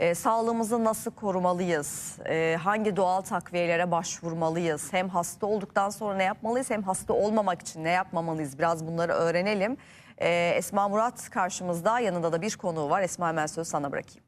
E, sağlığımızı nasıl korumalıyız? E, hangi doğal takviyelere başvurmalıyız? Hem hasta olduktan sonra ne yapmalıyız hem hasta olmamak için ne yapmamalıyız? Biraz bunları öğrenelim. E, Esma Murat karşımızda yanında da bir konuğu var. Esma hemen sözü sana bırakayım.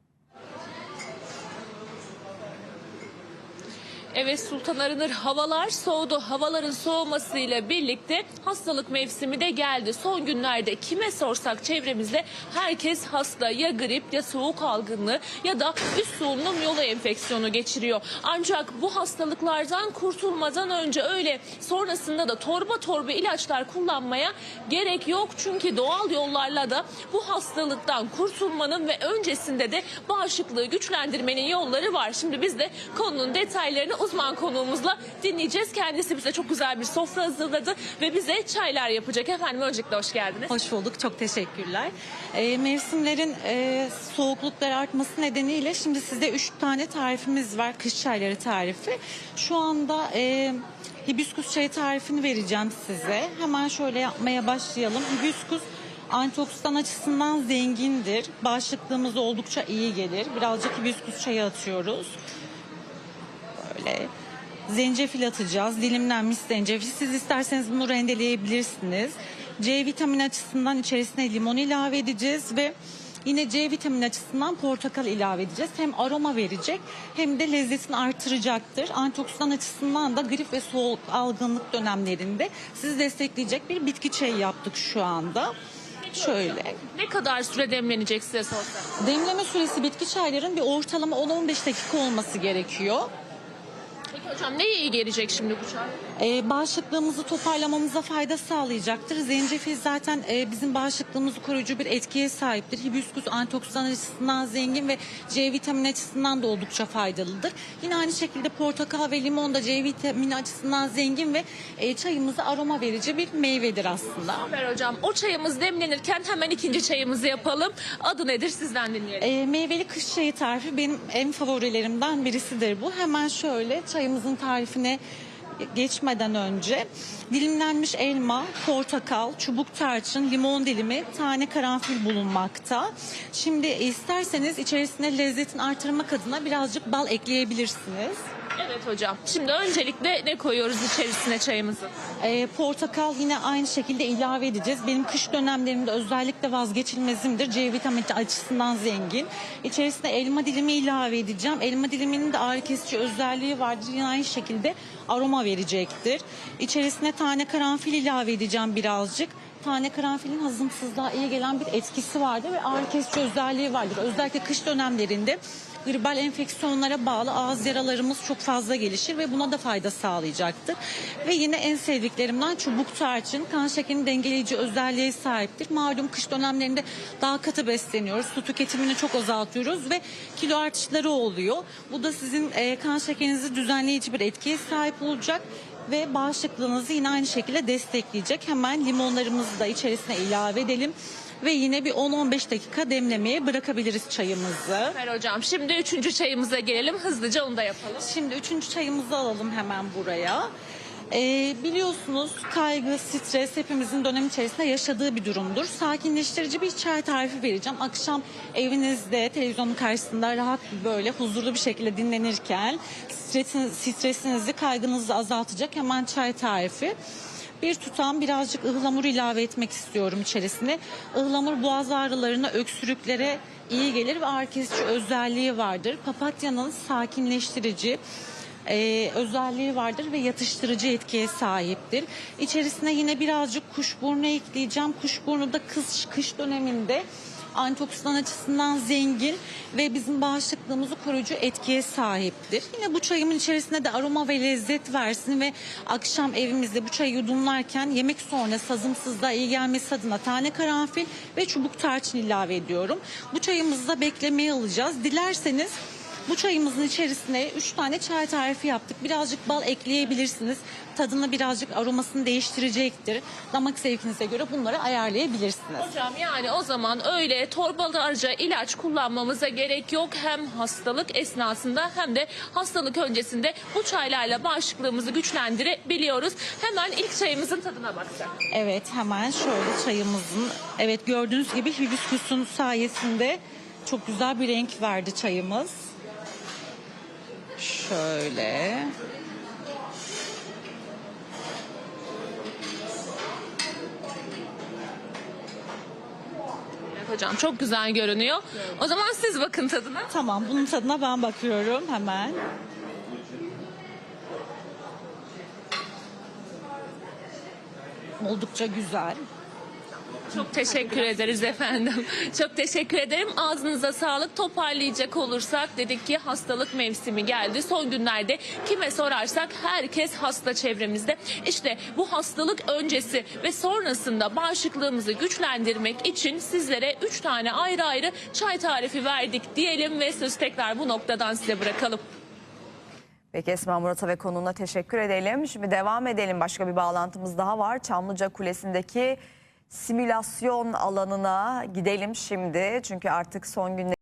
Evet Sultan Arınır havalar soğudu. Havaların soğumasıyla birlikte hastalık mevsimi de geldi. Son günlerde kime sorsak çevremizde herkes hasta. Ya grip ya soğuk algınlığı ya da üst solunum yolu enfeksiyonu geçiriyor. Ancak bu hastalıklardan kurtulmadan önce öyle sonrasında da torba torba ilaçlar kullanmaya gerek yok. Çünkü doğal yollarla da bu hastalıktan kurtulmanın ve öncesinde de bağışıklığı güçlendirmenin yolları var. Şimdi biz de konunun detaylarını uzman konuğumuzla dinleyeceğiz. Kendisi bize çok güzel bir sofra hazırladı ve bize çaylar yapacak. Efendim öncelikle hoş geldiniz. Hoş bulduk. Çok teşekkürler. Ee, mevsimlerin e, soğukluklar artması nedeniyle şimdi sizde üç tane tarifimiz var. Kış çayları tarifi. Şu anda e, hibiskus çayı tarifini vereceğim size. Hemen şöyle yapmaya başlayalım. Hibiskus antioksidan açısından zengindir. Bağışıklığımız oldukça iyi gelir. Birazcık hibiskus çayı atıyoruz. Böyle zencefil atacağız. Dilimlenmiş zencefil. Siz isterseniz bunu rendeleyebilirsiniz. C vitamini açısından içerisine limon ilave edeceğiz ve yine C vitamini açısından portakal ilave edeceğiz. Hem aroma verecek hem de lezzetini artıracaktır. Antioksidan açısından da grip ve soğuk algınlık dönemlerinde sizi destekleyecek bir bitki çayı yaptık şu anda. Şöyle. Ne kadar süre demlenecek size sorsam? Demleme süresi bitki çayların bir ortalama 10-15 dakika olması gerekiyor. Hocam neye iyi gelecek şimdi bu çay? Ee, bağışıklığımızı toparlamamıza fayda sağlayacaktır. Zencefil zaten e, bizim bağışıklığımızı koruyucu bir etkiye sahiptir. Hibiskus antioksidan açısından zengin ve C vitamini açısından da oldukça faydalıdır. Yine aynı şekilde portakal ve limon da C vitamini açısından zengin ve e, çayımıza aroma verici bir meyvedir aslında. Süper hocam. O çayımız demlenirken hemen ikinci çayımızı yapalım. Adı nedir sizden dinleyelim. E, meyveli kış çayı tarifi benim en favorilerimden birisidir bu. Hemen şöyle çayımızın tarifine geçmeden önce dilimlenmiş elma, portakal, çubuk tarçın, limon dilimi, tane karanfil bulunmakta. Şimdi isterseniz içerisine lezzetini artırmak adına birazcık bal ekleyebilirsiniz. Evet hocam. Şimdi öncelikle ne koyuyoruz içerisine çayımızı? Ee, portakal yine aynı şekilde ilave edeceğiz. Benim kış dönemlerimde özellikle vazgeçilmezimdir. C vitamini açısından zengin. İçerisine elma dilimi ilave edeceğim. Elma diliminin de ağrı kesici özelliği vardır. Yine aynı şekilde aroma verecektir. İçerisine tane karanfil ilave edeceğim birazcık. Tane karanfilin hazımsızlığa iyi gelen bir etkisi vardır ve ağrı kesici özelliği vardır. Özellikle kış dönemlerinde gribal enfeksiyonlara bağlı ağız yaralarımız çok fazla gelişir ve buna da fayda sağlayacaktır. Ve yine en sevdiklerimden çubuk tarçın kan şekerini dengeleyici özelliğe sahiptir. Malum kış dönemlerinde daha katı besleniyoruz. Su tüketimini çok azaltıyoruz ve kilo artışları oluyor. Bu da sizin e, kan şekerinizi düzenleyici bir etkiye sahip olacak ve bağışıklığınızı yine aynı şekilde destekleyecek. Hemen limonlarımızı da içerisine ilave edelim ve yine bir 10-15 dakika demlemeye bırakabiliriz çayımızı. Süper hocam. Şimdi üçüncü çayımıza gelelim. Hızlıca onu da yapalım. Şimdi üçüncü çayımızı alalım hemen buraya. Ee, biliyorsunuz kaygı, stres hepimizin dönem içerisinde yaşadığı bir durumdur. Sakinleştirici bir çay tarifi vereceğim. Akşam evinizde televizyonun karşısında rahat böyle huzurlu bir şekilde dinlenirken stresin, stresinizi, kaygınızı azaltacak hemen çay tarifi. Bir tutam birazcık ıhlamur ilave etmek istiyorum içerisine. Ihlamur boğaz ağrılarına, öksürüklere iyi gelir ve ağrı kesici özelliği vardır. Papatyanın sakinleştirici e, özelliği vardır ve yatıştırıcı etkiye sahiptir. İçerisine yine birazcık kuşburnu ekleyeceğim. Kuşburnu da kış, kış döneminde antioksidan açısından zengin ve bizim bağışıklığımızı koruyucu etkiye sahiptir. Yine bu çayımın içerisinde de aroma ve lezzet versin ve akşam evimizde bu çayı yudumlarken yemek sonrası hazımsızlığa iyi gelmesi adına tane karanfil ve çubuk tarçın ilave ediyorum. Bu çayımızı da beklemeye alacağız. Dilerseniz bu çayımızın içerisine 3 tane çay tarifi yaptık. Birazcık bal ekleyebilirsiniz. Tadını birazcık aromasını değiştirecektir. Damak zevkinize göre bunları ayarlayabilirsiniz. Hocam yani o zaman öyle torbalarca ilaç kullanmamıza gerek yok. Hem hastalık esnasında hem de hastalık öncesinde bu çaylarla bağışıklığımızı güçlendirebiliyoruz. Hemen ilk çayımızın tadına baksak. Evet hemen şöyle çayımızın evet gördüğünüz gibi hibiskusun sayesinde Çok güzel bir renk verdi çayımız. Şöyle. Evet hocam çok güzel görünüyor. O zaman siz bakın tadına. Tamam bunun tadına ben bakıyorum hemen. Oldukça güzel. Çok teşekkür ederiz efendim. Çok teşekkür ederim. Ağzınıza sağlık. Toparlayacak olursak dedik ki hastalık mevsimi geldi. Son günlerde kime sorarsak herkes hasta çevremizde. İşte bu hastalık öncesi ve sonrasında bağışıklığımızı güçlendirmek için sizlere 3 tane ayrı ayrı çay tarifi verdik diyelim ve söz tekrar bu noktadan size bırakalım. Peki Esma Murat'a ve konuğuna teşekkür edelim. Şimdi devam edelim. Başka bir bağlantımız daha var. Çamlıca Kulesi'ndeki simülasyon alanına gidelim şimdi. Çünkü artık son günler